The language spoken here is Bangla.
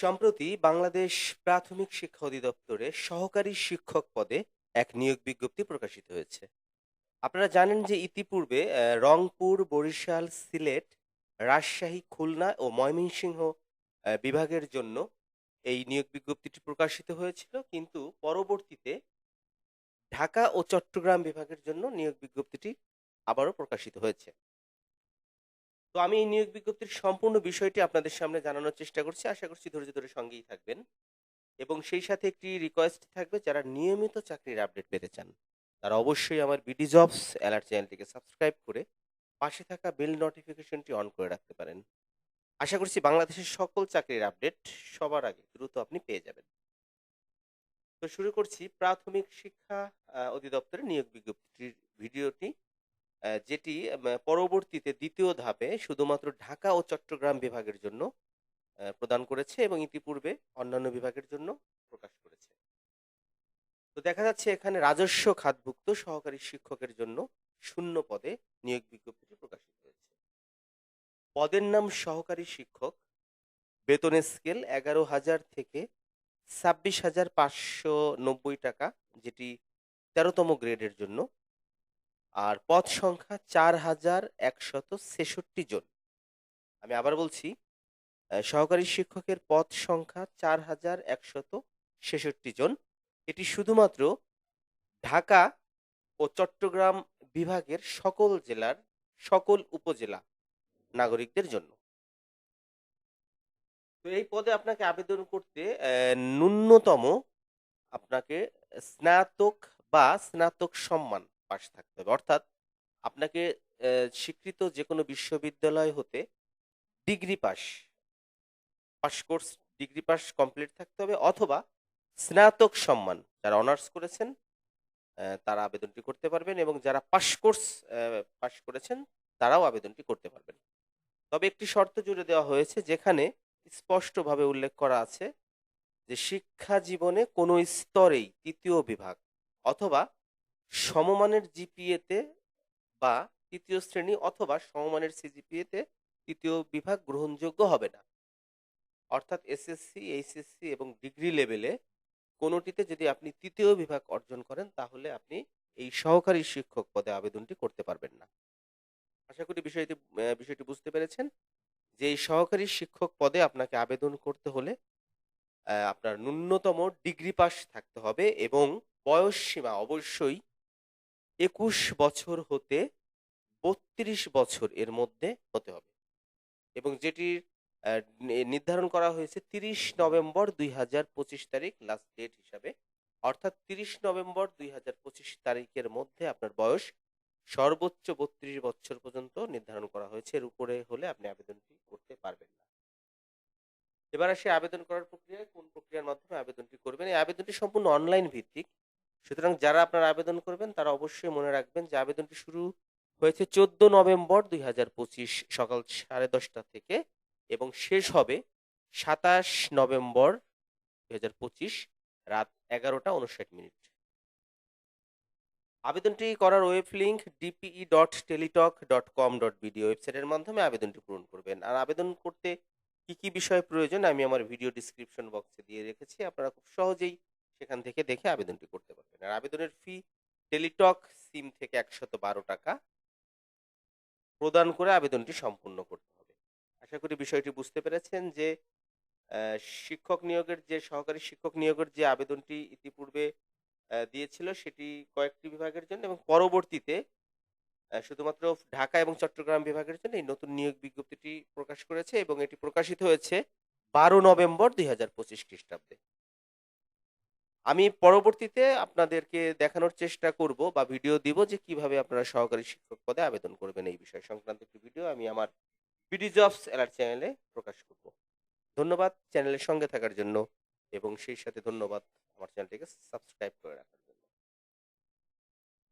সম্প্রতি বাংলাদেশ প্রাথমিক শিক্ষা অধিদপ্তরে সহকারী শিক্ষক পদে এক নিয়োগ বিজ্ঞপ্তি প্রকাশিত হয়েছে। আপনারা জানেন যে ইতিপূর্বে রংপুর, বরিশাল, সিলেট, রাজশাহী, খুলনা ও ময়মনসিংহ বিভাগের জন্য এই নিয়োগ বিজ্ঞপ্তিটি প্রকাশিত হয়েছিল। কিন্তু পরবর্তীতে ঢাকা ও চট্টগ্রাম বিভাগের জন্য নিয়োগ বিজ্ঞপ্তিটি আবারও প্রকাশিত হয়েছে। তো আমি এই নিয়োগ বিজ্ঞপ্তির সম্পূর্ণ বিষয়টি আপনাদের সামনে জানানোর চেষ্টা করছি। আশা করছি ধৈর্য ধরে সঙ্গেই থাকবেন। এবং সেই সাথে একটি রিকোয়েস্ট থাকবে যারা নিয়মিত চাকরির আপডেট পেতে চান, তারা অবশ্যই আমার বিডি জবস অ্যালার্ট চ্যানেলটিকে সাবস্ক্রাইব করে পাশে থাকা বেল নোটিফিকেশনটি অন করে রাখতে পারেন। আশা করছি বাংলাদেশের সকল চাকরির আপডেট সবার আগে দ্রুত আপনি পেয়ে যাবেন। তো শুরু করছি প্রাথমিক শিক্ষা অধিদপ্তরের নিয়োগ বিজ্ঞপ্তির ভিডিওটি। যেটি পরবর্তীতে দ্বিতীয় ধাপে শুধুমাত্র ঢাকা ও চট্টগ্রাম বিভাগের জন্য প্রদান করেছে এবং ইতিপূর্বে অন্যান্য বিভাগের জন্য প্রকাশ করেছে। তো দেখা যাচ্ছে এখানে রাজস্ব খাতভুক্ত সহকারী শিক্ষকের জন্য শূন্য পদে নিয়োগ বিজ্ঞপ্তিটি প্রকাশিত হয়েছে। পদের নাম সহকারী শিক্ষক বেতনের স্কেল এগারো হাজার থেকে ছাব্বিশ হাজার পাঁচশো নব্বই টাকা, যেটি তেরোতম গ্রেডের জন্য। আর পদ সংখ্যা চার হাজার একশত ছেষট্টি জন। আমি আবার বলছি সহকারী শিক্ষকের পদ সংখ্যা চার হাজার একশত ছেষট্টি জন। এটি শুধুমাত্র ঢাকা ও চট্টগ্রাম বিভাগের সকল জেলার সকল উপজেলা নাগরিকদের জন্য। তো এই পদে আপনাকে আবেদন করতে ন্যূনতম আপনাকে স্নাতক বা স্নাতক সম্মান পাশ থাকতে হবে। অর্থাৎ আপনাকে স্বীকৃত যে কোনো বিশ্ববিদ্যালয় হতে degree pass pass course, degree pass complete থাকতে হবে অথবা স্নাতক সম্মান যারা অনার্স করেছেন তারা আবেদনটি করতে পারবেন এবং যারা পাস কোর্স পাস করেছেন, তারাও আবেদনটি করতে পারবেন। তবে একটি শর্ত জুড়ে দেওয়া হয়েছে যেখানে স্পষ্টভাবে উল্লেখ করা আছে যে শিক্ষা জীবনে কোনো স্তরেই তৃতীয় বিভাগ অথবা সমমানের জিপিএতে বা তৃতীয় শ্রেণি অথবা সমমানের সিজিপিএতে তৃতীয় বিভাগ গ্রহণযোগ্য হবে না। অর্থাৎ এসএসসি এইচএসসি এবং ডিগ্রি লেভেলে কোনোটিতে যদি আপনি তৃতীয় বিভাগ অর্জন করেন, তাহলে আপনি এই সহকারী শিক্ষক পদে আবেদনটি করতে পারবেন না। আশা করি বিষয়টি বিষয়টি বুঝতে পেরেছেন যে এই সহকারী শিক্ষক পদে আপনাকে আবেদন করতে হলে আপনার ন্যূনতম ডিগ্রি পাস থাকতে হবে এবং বয়স সীমা অবশ্যই একুশ বছর হতে বত্রিশ বছর এর মধ্যে হতে হবে। এবং যেটির নির্ধারণ করা হয়েছে তিরিশ নভেম্বর দুই হাজার পঁচিশ তারিখ লাস্ট ডেট হিসাবে। অর্থাৎ তিরিশ নভেম্বর দুই হাজার পঁচিশ তারিখের মধ্যে আপনার বয়স সর্বোচ্চ বত্রিশ বছর পর্যন্ত নির্ধারণ করা হয়েছে। এর উপরে হলে আপনি আবেদনটি করতে পারবেন না। এবার আসি আবেদন করার প্রক্রিয়ায়। কোন প্রক্রিয়ার মাধ্যমে আবেদনটি করবেন? এই আবেদনটি সম্পূর্ণ অনলাইন ভিত্তিক। সুতরাং যারা আপনারা আবেদন করবেন, তারা অবশ্যই মনে রাখবেন যে আবেদনটি শুরু হয়েছে চোদ্দ নভেম্বর দুই হাজার পঁচিশ সকাল সাড়ে দশটা থেকে এবং শেষ হবে সাতাশ নভেম্বর দুই হাজার পঁচিশ রাত এগারোটা উনষাট মিনিট। আবেদনটি করার web link DPE dot Teletalk dot com dot BD ওয়েবসাইটের মাধ্যমে আবেদনটি পূরণ করবেন। আর আবেদন করতে কি কি বিষয় প্রয়োজন, আমি আমার ভিডিও ডিসক্রিপশন বক্সে দিয়ে রেখেছি। আপনারা খুব সহজেই সেখান থেকে দেখে আবেদনটি করতে পারবেন। আর আবেদনের ফি টেলিটক সিম থেকে একশত বারো টাকা প্রদান করে আবেদনটি সম্পূর্ণ করতে হবে। আশা করি বিষয়টি বুঝতে পেরেছেন যে শিক্ষক নিয়োগের যে, সহকারী শিক্ষক নিয়োগের যে আবেদনটি ইতিপূর্বে দিয়েছিল সেটি কয়েকটি বিভাগের জন্য এবং পরবর্তীতে শুধুমাত্র ঢাকা এবং চট্টগ্রাম বিভাগের জন্য এই নতুন নিয়োগ বিজ্ঞপ্তিটি প্রকাশ করেছে এবং এটি প্রকাশিত হয়েছে বারো নভেম্বর দুই হাজার পঁচিশ খ্রিস্টাব্দে। আমি পরবর্তীতে আপনাদেরকে দেখানোর চেষ্টা করব বা ভিডিও দিব যে কীভাবে আপনারা সহকারী শিক্ষক পদে আবেদন করবেন এই বিষয় সংক্রান্ত একটি ভিডিও আমি আমার বিডি জবস অ্যালার্ট চ্যানেলে প্রকাশ করব। ধন্যবাদ চ্যানেলের সঙ্গে থাকার জন্য এবং সেই সাথে ধন্যবাদ আমার চ্যানেলটিকে সাবস্ক্রাইব করে রাখার জন্য।